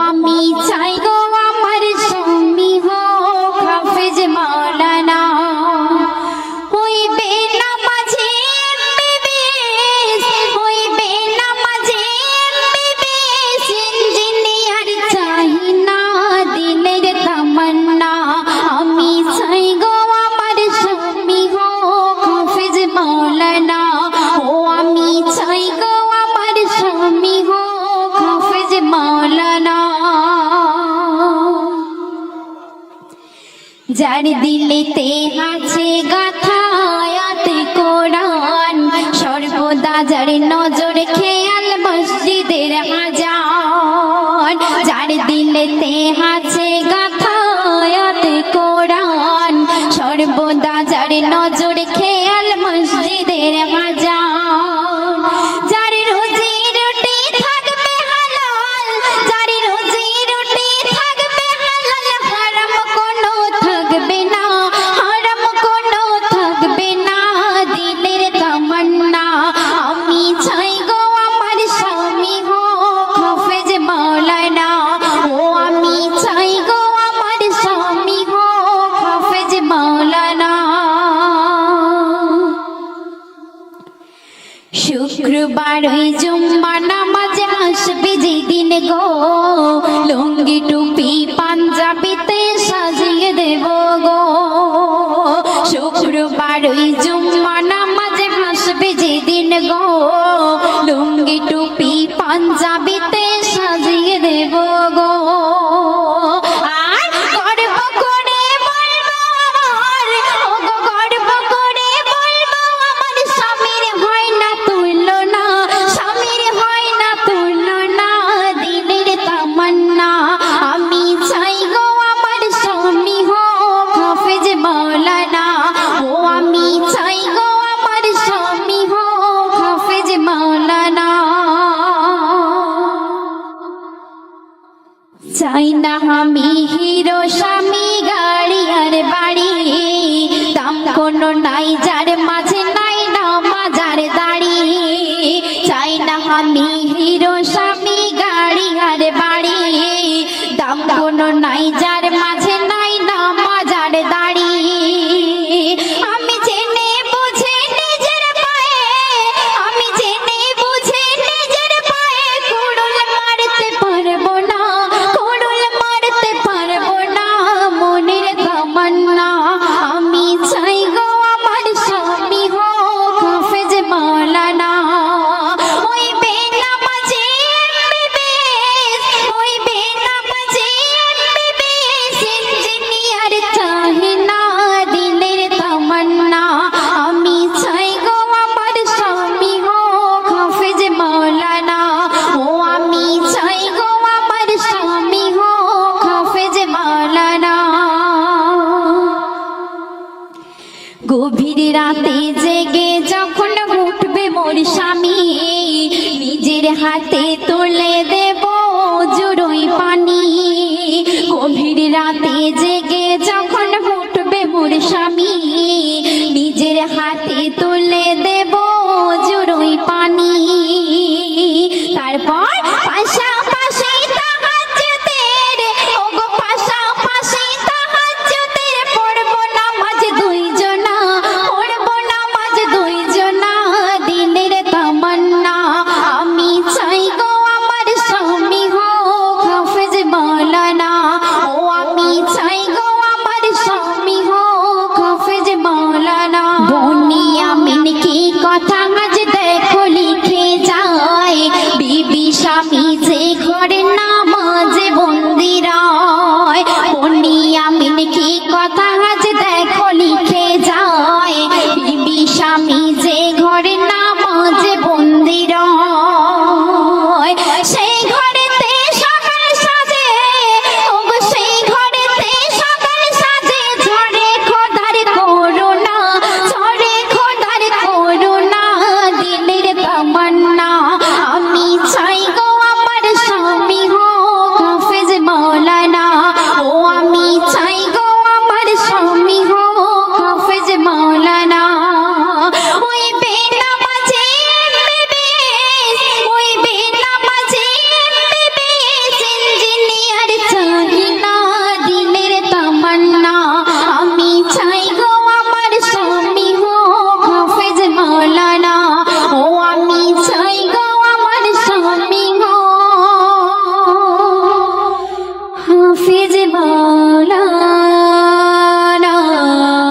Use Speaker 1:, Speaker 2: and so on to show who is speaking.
Speaker 1: আমি চাই যার দিলেতে আছে গাথায়াতে কোরআন। সর্বদা যার নজর খেয়াল মসজিদের হাজার। যার দিলেতে আছে গাথায়াতে কোরআন। সর্বদা যার নজর খেয়াল মসজিদের হাজার। শুক্রবার ওই জুম্মা নামাজে আসবে যেদিন গো। লুঙ্গি, টুপি, পাঞ্জাবিতে সাজিয়ে দেব গো। শুক্রবার ওই জুম্মা নামাজে আসবে যেদিন গো। লুঙ্গি, টুপি পাঞ্জাবিতে চাই না আমি হিরো স্বামী, গাড়ি আর বাড়ি। দাম কোনো নাই, যার মাঝে নাই, না মাজার দাড়ি। চাই না আমি হিরো স্বামী, গাড়ি আর বাড়ি। দাম কোনো নাই, যার গভীর রাতে জেগে যখন উঠবে মোর স্বামী নিজের হাতে তুলে দেব জুড়োই পানি।